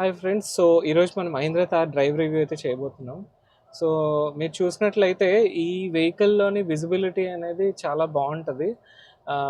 Hi friends so ఈరోజు మనం Mahindra Thar drive review అయితే చేయబోతున్నాం. సో మీరు చూసినట్లయితే ఈ వెహికల్లోని విజిబిలిటీ అనేది చాలా బాగుంటుంది.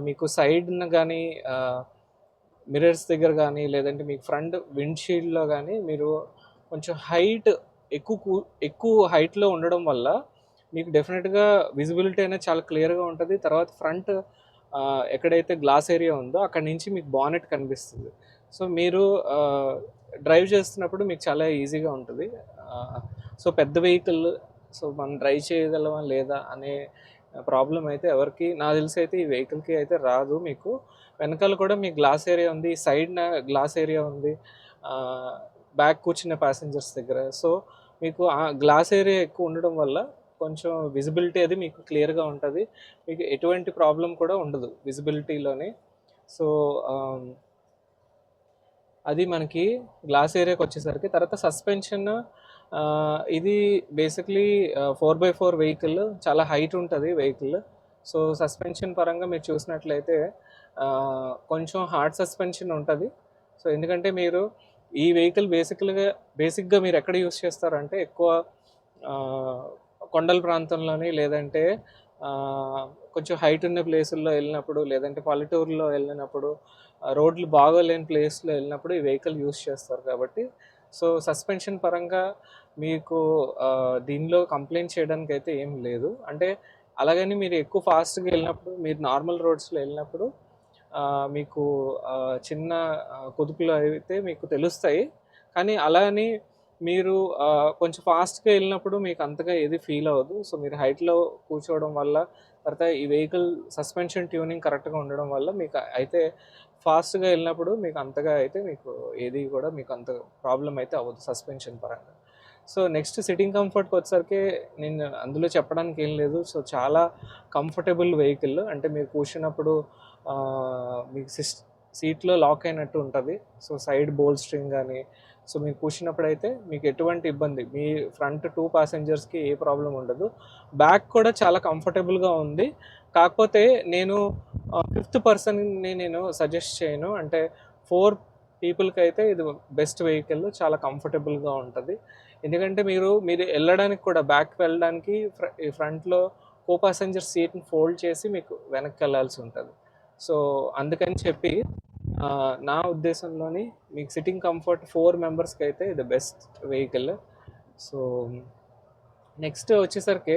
మీకు సైడ్న కానీ మిరర్స్ దగ్గర కానీ లేదంటే మీకు ఫ్రంట్ విండ్షీల్డ్లో కానీ మీరు కొంచెం హైట్ ఎక్కువ కూ- ఎక్కువ హైట్లో ఉండడం వల్ల మీకు డెఫినెట్గా విజిబిలిటీ అనేది చాలా క్లియర్గా ఉంటుంది. తర్వాత ఫ్రంట్ ఎక్కడైతే గ్లాస్ ఏరియా ఉందో అక్కడ నుంచి మీకు బానెట్ కనిపిస్తుంది. సో మీరు డ్రైవ్ చేస్తున్నప్పుడు మీకు చాలా ఈజీగా ఉంటుంది. సో పెద్ద వెహికల్ సో మనం డ్రైవ్ చేయగలమా లేదా అనే ప్రాబ్లం అయితే ఎవరికి నాకు తెలిసి అయితే ఈ వెహికల్కి అయితే రాదు మీకు. వెనకాల కూడా మీ గ్లాస్ ఏరియా ఉంది సైడ్ గ్లాస్ ఏరియా ఉంది బ్యాక్ కూర్చున్న ప్యాసింజర్స్ దగ్గర. సో మీకు ఆ గ్లాస్ ఏరియా ఎక్కువ ఉండడం వల్ల కొంచెం విజిబిలిటీ అది మీకు క్లియర్గా ఉంటుంది. మీకు ఎటువంటి ప్రాబ్లం కూడా ఉండదు విజిబిలిటీలోనే. సో అది మనకి గ్లాస్ ఏరియాకి వచ్చేసరికి తర్వాత సస్పెన్షన్ ఇది basically four by four vehicle చాలా హైట్ ఉంటుంది వెహికల్ సో సస్పెన్షన్ పరంగా మీరు చూసినట్లయితే కొంచెం హార్డ్ సస్పెన్షన్ ఉంటుంది. సో ఎందుకంటే మీరు ఈ వెహికల్ బేసిక్గా బేసిక్గా మీరు ఎక్కడ యూస్ చేస్తారంటే ఎక్కువ కొండల ప్రాంతంలోని లేదంటే కొంచెం హైట్ ఉన్న ప్లేసుల్లో వెళ్ళినప్పుడు లేదంటే పల్లెటూరులో వెళ్ళినప్పుడు రోడ్లు బాగోలేని ప్లేస్లో వెళ్ళినప్పుడు ఈ వెహికల్ యూస్ చేస్తారు కాబట్టి సో సస్పెన్షన్ పరంగా మీకు దీనిలో కంప్లైంట్ చేయడానికి అయితే ఏం లేదు. అంటే అలాగని మీరు ఎక్కువ ఫాస్ట్గా వెళ్ళినప్పుడు మీరు నార్మల్ రోడ్స్లో వెళ్ళినప్పుడు మీకు చిన్న కుదుపులు అయితే మీకు తెలుస్తాయి. కానీ అలా అని మీరు కొంచెం ఫాస్ట్గా వెళ్ళినప్పుడు మీకు అంతగా ఏది ఫీల్ అవ్వదు. సో మీరు హైట్లో కూర్చోవడం వల్ల తర్వాత ఈ వెహికల్ సస్పెన్షన్ ట్యూనింగ్ కరెక్ట్గా ఉండడం వల్ల మీకు అయితే ఫాస్ట్గా వెళ్ళినప్పుడు మీకు అంతగా అయితే మీకు ఏది కూడా మీకు అంత ప్రాబ్లం అయితే అవ్వదు సస్పెన్షన్ పరంగా. సో నెక్స్ట్ సిట్టింగ్ కంఫర్ట్కి వచ్చేసరికి నేను అందులో చెప్పడానికి ఏం లేదు. సో చాలా కంఫర్టబుల్ వెహికల్. అంటే మీరు కూర్చున్నప్పుడు మీకు సిస్ సీట్లో లాక్ అయినట్టు ఉంటుంది. సో సైడ్ బోల్ స్ట్రింగ్ కానీ సో మీరు కూర్చున్నప్పుడు అయితే మీకు ఎటువంటి ఇబ్బంది మీ ఫ్రంట్ టూ ప్యాసింజర్స్కి ఏ ప్రాబ్లం ఉండదు. బ్యాక్ కూడా చాలా కంఫర్టబుల్గా ఉంది. కాకపోతే నేను ఫిఫ్త్ పర్సన్ని నేను సజెస్ట్ చేయను. అంటే ఫోర్ పీపుల్కి అయితే ఇది బెస్ట్ వెహికల్ చాలా కంఫర్టబుల్గా ఉంటుంది. ఎందుకంటే మీరు మీరు వెళ్ళడానికి కూడా బ్యాక్ వెళ్ళడానికి ఫ్ర- ఈ ఫ్రంట్లో కో ప్యాసెంజర్ సీట్ని ఫోల్డ్ చేసి మీకు వెనక్కి వెళ్ళాల్సి ఉంటుంది. సో అందుకని చెప్పి నా ఉద్దేశంలోని మీకు సిట్టింగ్ కంఫర్ట్ ఫోర్ మెంబర్స్కి అయితే ఇది బెస్ట్ వెహికల్ సో నెక్స్ట్ వచ్చేసరికి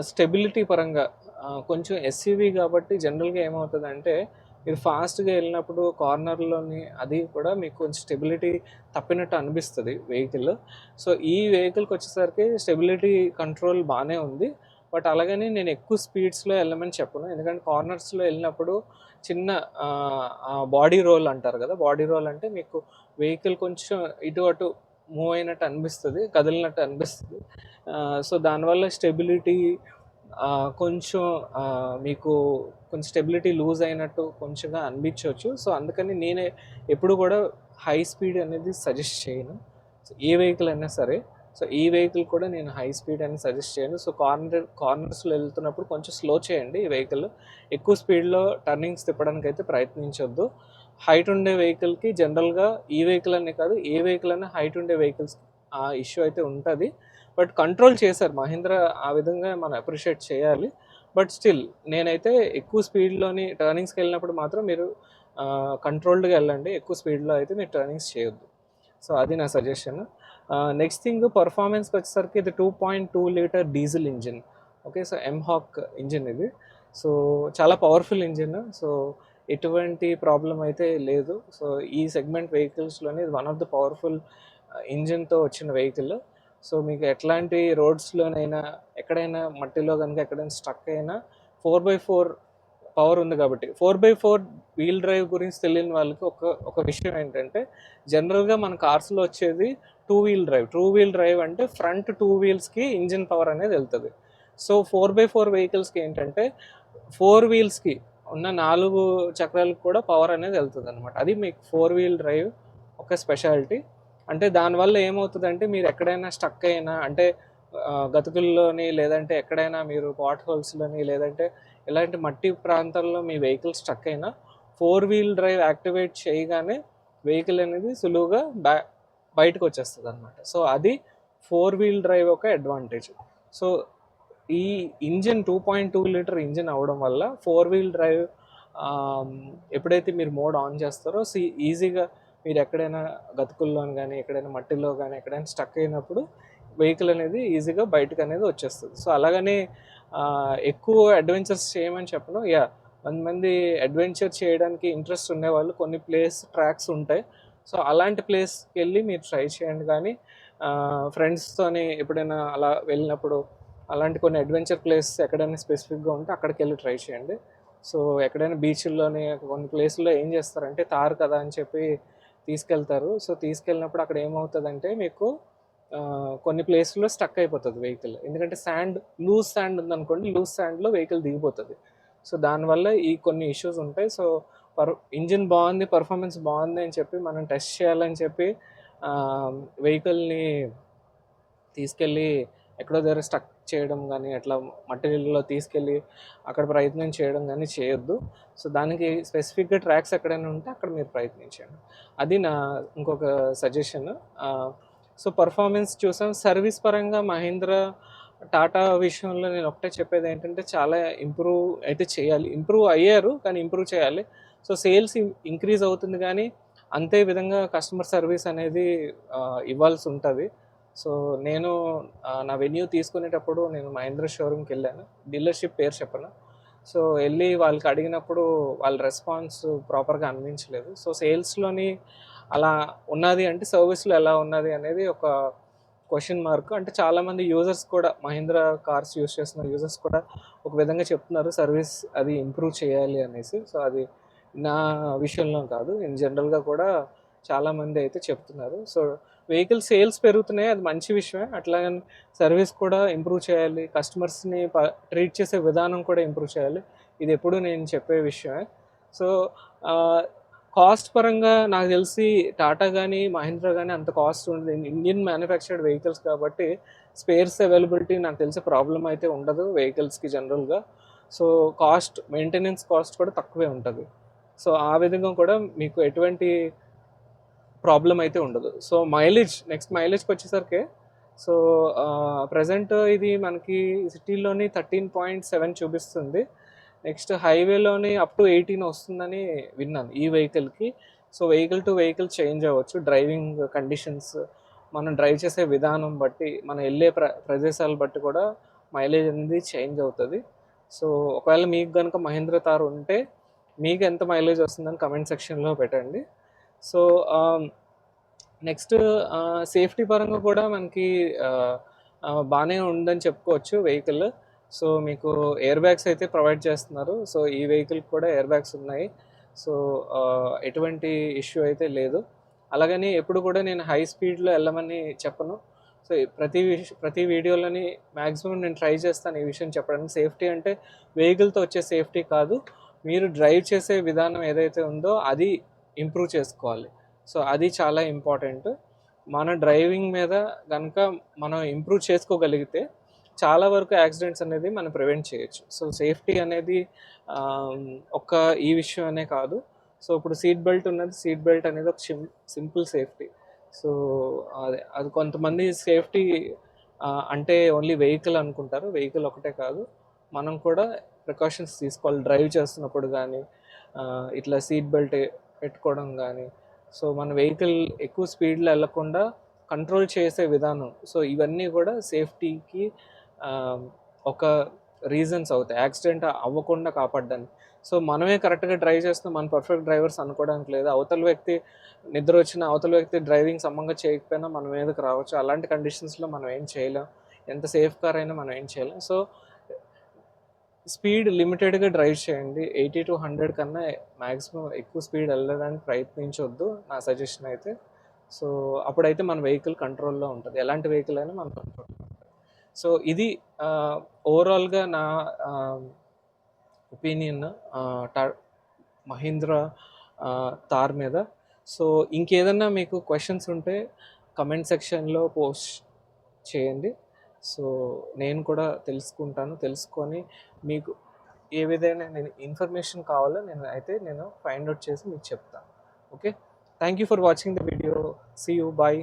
స్టెబిలిటీ పరంగా కొంచెం ఎస్యూవీ కాబట్టి జనరల్గా ఏమవుతుందంటే మీరు ఫాస్ట్గా వెళ్ళినప్పుడు కార్నర్లోని అది కూడా మీకు కొంచెం స్టెబిలిటీ తప్పినట్టు అనిపిస్తుంది వెహికల్ సో ఈ వెహికల్కి వచ్చేసరికి స్టెబిలిటీ కంట్రోల్ బాగానే ఉంది. బట్ అలాగని నేను ఎక్కువ స్పీడ్స్లో వెళ్ళమని చెప్పను. ఎందుకంటే కార్నర్స్లో వెళ్ళినప్పుడు చిన్న బాడీ రోల్ అంటారు కదా బాడీ రోల్ అంటే మీకు వెహికల్ కొంచెం ఇటు అటు మూవ్ అయినట్టు అనిపిస్తుంది కదిలినట్టు అనిపిస్తుంది. సో దానివల్ల స్టెబిలిటీ కొంచెం మీకు కొంచెం స్టెబిలిటీ లూజ్ అయినట్టు కొంచెంగా అనిపించవచ్చు సో అందుకని నేనే ఎప్పుడు కూడా హై స్పీడ్ అనేది సజెస్ట్ చేయను. సో ఏ వెహికల్ అయినా సరే సో ఈ వెహికల్ కూడా నేను హై స్పీడ్ అని సజెస్ట్ చేయను. సో కార్నర్ కార్నర్స్లో వెళ్తున్నప్పుడు కొంచెం స్లో చేయండి ఈ వెహికల్. ఎక్కువ స్పీడ్లో టర్నింగ్స్ తిప్పడానికి అయితే ప్రయత్నించొద్దు. హైట్ ఉండే వెహికల్కి జనరల్గా ఈ వెహికల్ అనే కాదు ఏ వెహికల్ అయినా హైట్ ఉండే వెహికల్స్ ఆ ఇష్యూ అయితే ఉంటుంది. బట్ కంట్రోల్ చేశారు మహీంద్ర ఆ విధంగా మనం అప్రిషియేట్ చేయాలి. బట్ స్టిల్ నేనైతే ఎక్కువ స్పీడ్లోని టర్నింగ్స్కి వెళ్ళినప్పుడు మాత్రం మీరు కంట్రోల్డ్గా వెళ్ళండి. ఎక్కువ స్పీడ్లో అయితే మీరు టర్నింగ్స్ చేయొద్దు. సో అది నా సజెషన్. నెక్స్ట్ థింగ్ పర్ఫార్మెన్స్కి వచ్చేసరికి ఇది two point two litre diesel engine okay so mHawk engine ఇది. సో చాలా పవర్ఫుల్ ఇంజిన్ సో ఎటువంటి ప్రాబ్లం అయితే లేదు. సో ఈ సెగ్మెంట్ వెహికల్స్లోనే ఇది వన్ ఆఫ్ ద పవర్ఫుల్ ఇంజిన్తో వచ్చిన వెహికల్ సో మీకు ఎట్లాంటి రోడ్స్లోనైనా ఎక్కడైనా మట్టిలో కనుక ఎక్కడైనా స్టక్ అయినా ఫోర్ బై ఫోర్ పవర్ ఉంది కాబట్టి. Four by four wheel drive గురించి తెలియని వాళ్ళకి ఒక ఒక విషయం ఏంటంటే జనరల్గా మన కార్స్లో వచ్చేది two wheel drive two wheel drive అంటే ఫ్రంట్ టూ వీల్స్కి ఇంజిన్ పవర్ అనేది వెళ్తుంది. సో ఫోర్ బై ఫోర్ వెహికల్స్కి ఏంటంటే ఫోర్ వీల్స్కి ఉన్న నాలుగు చక్రాలకు కూడా పవర్ అనేది వెళ్తుంది అనమాట అది మీకు ఫోర్ వీల్ డ్రైవ్ ఒక స్పెషాలిటీ అంటే దానివల్ల ఏమవుతుందంటే మీరు ఎక్కడైనా స్టక్ అయినా అంటే గతుకుల్లోని లేదంటే ఎక్కడైనా మీరు పాట్ హోల్స్లోని లేదంటే ఇలాంటి మట్టి ప్రాంతాల్లో మీ వెహికల్ స్టక్ అయినా ఫోర్ వీల్ డ్రైవ్ యాక్టివేట్ చేయగానే వెహికల్ అనేది సులువుగా బ్యా బయటకు వచ్చేస్తుంది అనమాట సో అది ఫోర్ వీల్ డ్రైవ్ ఒక అడ్వాంటేజ్. సో ఈ engine two point two litre engine అవడం వల్ల ఫోర్ వీల్ డ్రైవ్ ఎప్పుడైతే మీరు మోడ్ ఆన్ చేస్తారో సి ఈజీగా మీరు ఎక్కడైనా గతుకుల్లో కానీ ఎక్కడైనా మట్టిలో కానీ ఎక్కడైనా స్టక్ అయినప్పుడు వెహికల్ అనేది ఈజీగా బయటకు అనేది వచ్చేస్తుంది. సో అలాగనే ఎక్కువ అడ్వెంచర్స్ చేయమని చెప్పను. యా కొంతమంది అడ్వెంచర్ చేయడానికి ఇంట్రెస్ట్ ఉండేవాళ్ళు. కొన్ని ప్లేస్ ట్రాక్స్ ఉంటాయి. సో అలాంటి ప్లేస్కి వెళ్ళి మీరు ట్రై చేయండి. కానీ ఫ్రెండ్స్తోని ఎప్పుడైనా అలా వెళ్ళినప్పుడు అలాంటి కొన్ని అడ్వెంచర్ ప్లేస్ ఎక్కడైనా స్పెసిఫిక్గా ఉంటే అక్కడికి వెళ్ళి ట్రై చేయండి. సో ఎక్కడైనా బీచ్ల్లోని కొన్ని ప్లేస్లో ఏం చేస్తారంటే తారు కదా అని చెప్పి తీసుకెళ్తారు. సో తీసుకెళ్ళినప్పుడు అక్కడ ఏమవుతుందంటే మీకు కొన్ని ప్లేస్లో స్టక్ అయిపోతుంది వెహికల్. ఎందుకంటే శాండ్ లూజ్ శాండ్ ఉందనుకోండి లూజ్ శాండ్లో వెహికల్ దిగిపోతుంది. సో దానివల్ల ఈ కొన్ని ఇష్యూస్ ఉంటాయి. సో పర్ ఇంజిన్ బాగుంది పర్ఫార్మెన్స్ బాగుంది అని చెప్పి మనం టెస్ట్ చేయాలని చెప్పి వెహికల్ని తీసుకెళ్ళి ఎక్కడో దగ్గర స్టక్ చేయడం కానీ అట్లా మట్టిలో తీసుకెళ్ళి అక్కడ ప్రయత్నం చేయడం కానీ చేయొద్దు. సో దానికి స్పెసిఫిక్గా ట్రాక్స్ ఎక్కడైనా ఉంటే అక్కడ మీరు ప్రయత్నించండి. అది నా ఇంకొక సజెషన్. సో పర్ఫార్మెన్స్ చూసాం. సర్వీస్ పరంగా మహీంద్ర టాటా విషయంలో నేను ఒకటే చెప్పేది ఏంటంటే చాలా ఇంప్రూవ్ అయితే చేయాలి. ఇంప్రూవ్ అయ్యారు కానీ ఇంప్రూవ్ చేయాలి. సో సేల్స్ ఇంక్రీజ్ అవుతుంది కానీ అంతే విధంగా కస్టమర్ సర్వీస్ అనేది ఇవ్వాల్సి ఉంటుంది. సో నేను నా వెన్యూ తీసుకునేటప్పుడు నేను మహేంద్ర షోరూమ్కి వెళ్ళాను. డీలర్షిప్ పేరు చెప్పను. సో వెళ్ళి వాళ్ళకి అడిగినప్పుడు వాళ్ళ రెస్పాన్స్ ప్రాపర్గా అనిపించలేదు సో సేల్స్లోని అలా ఉన్నది అంటే సర్వీస్లో ఎలా ఉన్నది అనేది ఒక క్వశ్చన్ మార్క్. అంటే చాలామంది యూజర్స్ కూడా మహీంద్రా కార్స్ యూస్ చేస్తున్న యూజర్స్ కూడా ఒక విధంగా చెప్తున్నారు సర్వీస్ అది ఇంప్రూవ్ చేయాలి అనేసి. సో అది నా విషయంలో కాదు. ఇన్ జనరల్గా కూడా చాలామంది అయితే చెప్తున్నారు. సో వెహికల్ సేల్స్ పెరుగుతున్నాయి. అది మంచి విషయమే. అట్లాగని సర్వీస్ కూడా ఇంప్రూవ్ చేయాలి. కస్టమర్స్ని ట్రీట్ చేసే విధానం కూడా ఇంప్రూవ్ చేయాలి. ఇది ఎప్పుడూ నేను చెప్పే విషయమే. సో కాస్ట్ పరంగా నాకు తెలిసి టాటా కానీ మహీంద్రా కానీ అంత కాస్ట్ ఉండదు. ఇండియన్ మ్యానుఫ్యాక్చర్డ్ వెహికల్స్ కాబట్టి స్పేర్స్ అవైలబిలిటీ నాకు తెలిసే ప్రాబ్లం అయితే ఉండదు వెహికల్స్కి జనరల్గా సో కాస్ట్ మెయింటెనెన్స్ కాస్ట్ కూడా తక్కువే ఉంటుంది. సో ఆ విధంగా కూడా మీకు ఎటువంటి ప్రాబ్లం అయితే ఉండదు. సో మైలేజ్ నెక్స్ట్ మైలేజ్కి వచ్చేసరికి సో ప్రజెంట్ ఇది మనకి సిటీలోని థర్టీన్ పాయింట్ సెవెన్ చూపిస్తుంది. నెక్స్ట్ హైవేలోని అప్ టు ఎయిటీన్ వస్తుందని విన్నాను ఈ వెహికల్కి. So vehicle to vehicle change అవ్వచ్చు. డ్రైవింగ్ కండిషన్స్ మనం డ్రైవ్ చేసే విధానం బట్టి మనం వెళ్ళే ప్ర ప్రదేశాలు బట్టి కూడా మైలేజ్ అనేది చేంజ్ అవుతుంది. సో ఒకవేళ మీకు కనుక మహేంద్ర తార్ ఉంటే మీకు ఎంత మైలేజ్ వస్తుందని కమెంట్ సెక్షన్లో పెట్టండి. సో నెక్స్ట్ సేఫ్టీ పరంగా కూడా మనకి బాగానే ఉందని చెప్పుకోవచ్చు వెహికల్. సో మీకు ఎయిర్ బ్యాగ్స్ అయితే ప్రొవైడ్ చేస్తున్నారు. సో ఈ వెహికల్ కూడా ఎయిర్ బ్యాగ్స్ ఉన్నాయి. సో ఎటువంటి ఇష్యూ అయితే లేదు. అలాగని ఎప్పుడు కూడా నేను హై స్పీడ్లో వెళ్ళమని చెప్పను. సో ప్రతి విష ప్రతి వీడియోలోని మ్యాక్సిమం నేను ట్రై చేస్తాను ఈ విషయం చెప్పడానికి. సేఫ్టీ అంటే వెహికల్తో వచ్చే సేఫ్టీ కాదు. మీరు డ్రైవ్ చేసే విధానం ఏదైతే ఉందో అది ఇంప్రూవ్ చేసుకోవాలి. సో అది చాలా ఇంపార్టెంట్ మన డ్రైవింగ్ మీద కనుక మనం ఇంప్రూవ్ చేసుకోగలిగితే చాలా వరకు యాక్సిడెంట్స్ అనేది మనం ప్రివెంట్ చేయొచ్చు. సో సేఫ్టీ అనేది ఒక్క ఈ విషయం అనే కాదు. సో ఇప్పుడు సీట్ బెల్ట్ ఉన్నది సీట్ బెల్ట్ అనేది ఒక సింపుల్ సేఫ్టీ. సో అదే అది కొంతమంది సేఫ్టీ అంటే ఓన్లీ వెహికల్ అనుకుంటారు. వెహికల్ ఒకటే కాదు. మనం కూడా ప్రికాషన్స్ తీసుకోవాలి. డ్రైవ్ చేస్తున్నప్పుడు కానీ ఇట్లా సీట్ బెల్ట్ పెట్టుకోవడం కానీ సో మన వెహికల్ ఎక్కువ స్పీడ్లో వెళ్ళకుండా కంట్రోల్ చేసే విధానం. సో ఇవన్నీ కూడా సేఫ్టీకి ఒక రీజన్స్ అవుతాయి. యాక్సిడెంట్ అవ్వకుండా కాపాడడానికి. సో మనమే కరెక్ట్గా డ్రైవ్ చేస్తున్నాం మన పర్ఫెక్ట్ డ్రైవర్స్ అనుకోవడానికి లేదు. అవతల వ్యక్తి నిద్ర వచ్చిన అవతల వ్యక్తి డ్రైవింగ్ సమంగా చేయకపోయినా మన మీదకి రావచ్చు. అలాంటి కండిషన్స్లో మనం ఏం చేయలేం. ఎంత సేఫ్ కార్ అయినా మనం ఏం చేయలేం. సో స్పీడ్ లిమిటెడ్గా డ్రైవ్ చేయండి. ఎయిటీ టు హండ్రెడ్ కన్నా మ్యాక్సిమం ఎక్కువ స్పీడ్ వెళ్ళడానికి ప్రయత్నించొద్దు నా సజెషన్ అయితే. సో అప్పుడైతే మన వెహికల్ కంట్రోల్లో ఉంటుంది. ఎలాంటి వెహికల్ అయినా మన కంట్రోల్లో సో ఇది ఓవరాల్గా నా ఒపీనియన్ మహీంద్రా తార్ మీద. సో ఇంకేదన్నా మీకు క్వశ్చన్స్ ఉంటే కమెంట్ సెక్షన్లో పోస్ట్ చేయండి. సో నేను కూడా తెలుసుకుంటాను తెలుసుకొని మీకు ఏ విధంగా నేను ఇన్ఫర్మేషన్ కావాలో నేను అయితే నేను ఫైండ్ అవుట్ చేసి మీకు చెప్తాను. Okay thank you for watching the video see you bye